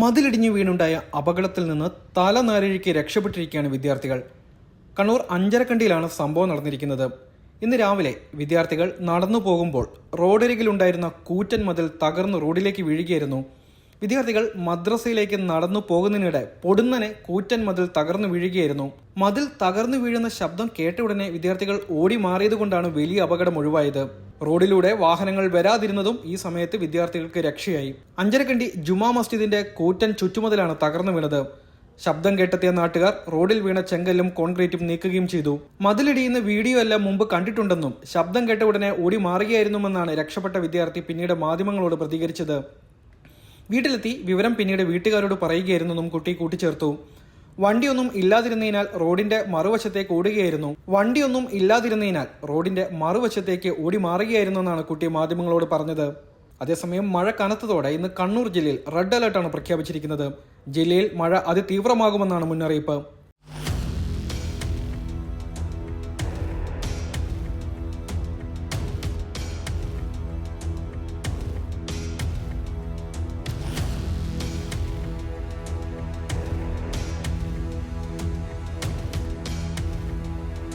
മതിലിടിഞ്ഞു വീണുണ്ടായ അപകടത്തിൽ നിന്ന് തല നാരഴിക്ക് രക്ഷപ്പെട്ടിരിക്കുകയാണ് വിദ്യാർത്ഥികൾ. കണ്ണൂർ അഞ്ചരക്കണ്ടിയിലാണ് സംഭവം നടന്നിരിക്കുന്നത്. ഇന്ന് രാവിലെ വിദ്യാർത്ഥികൾ നടന്നു പോകുമ്പോൾ റോഡരികിലുണ്ടായിരുന്ന കൂറ്റൻ മതിൽ തകർന്ന് റോഡിലേക്ക് വീഴുകയായിരുന്നു. വിദ്യാർത്ഥികൾ മദ്രസയിലേക്ക് നടന്നു പോകുന്നതിനിടെ പൊടുന്നനെ കൂറ്റൻ മതിൽ തകർന്നു വീഴുകയായിരുന്നു. മതിൽ തകർന്നു വീഴുന്ന ശബ്ദം കേട്ട ഉടനെ വിദ്യാർത്ഥികൾ ഓടി മാറിയതുകൊണ്ടാണ് വലിയ അപകടം ഒഴിവായത്. റോഡിലൂടെ വാഹനങ്ങൾ വരാതിരുന്നതും ഈ സമയത്ത് വിദ്യാർത്ഥികൾക്ക് രക്ഷയായി. അഞ്ചരക്കണ്ടി ജുമാ മസ്ജിദിന്റെ കൂറ്റൻ ചുറ്റുമതിലാണ് തകർന്നു വീണത്. ശബ്ദം കേട്ടെത്തിയ നാട്ടുകാർ റോഡിൽ വീണ ചെങ്കല്ലും കോൺക്രീറ്റും നീക്കുകയും ചെയ്തു. മതിലിടിയുന്ന വീഡിയോ എല്ലാം മുമ്പ് കണ്ടിട്ടുണ്ടെന്നും ശബ്ദം കേട്ട ഉടനെ ഓടി മാറുകയായിരുന്നുവെന്നാണ് രക്ഷപ്പെട്ട വിദ്യാർത്ഥി പിന്നീട് മാധ്യമങ്ങളോട് പ്രതികരിച്ചത്. വീട്ടിലെത്തി വിവരം പിന്നീട് വീട്ടുകാരോട് പറയുകയായിരുന്നെന്നും കുട്ടി കൂട്ടിച്ചേർത്തു. വണ്ടിയൊന്നും ഇല്ലാതിരുന്നതിനാൽ റോഡിന്റെ മറുവശത്തേക്ക് ഓടുകയായിരുന്നു. വണ്ടിയൊന്നും ഇല്ലാതിരുന്നതിനാൽ റോഡിന്റെ മറുവശത്തേക്ക് ഓടി മാറുകയായിരുന്നു എന്നാണ് കുട്ടി മാധ്യമങ്ങളോട് പറഞ്ഞത്. അതേസമയം മഴ കനത്തതോടെ ഇന്ന് കണ്ണൂർ ജില്ലയിൽ റെഡ് അലർട്ടാണ് പ്രഖ്യാപിച്ചിരിക്കുന്നത്. ജില്ലയിൽ മഴ അതിതീവ്രമാകുമെന്നാണ് മുന്നറിയിപ്പ്.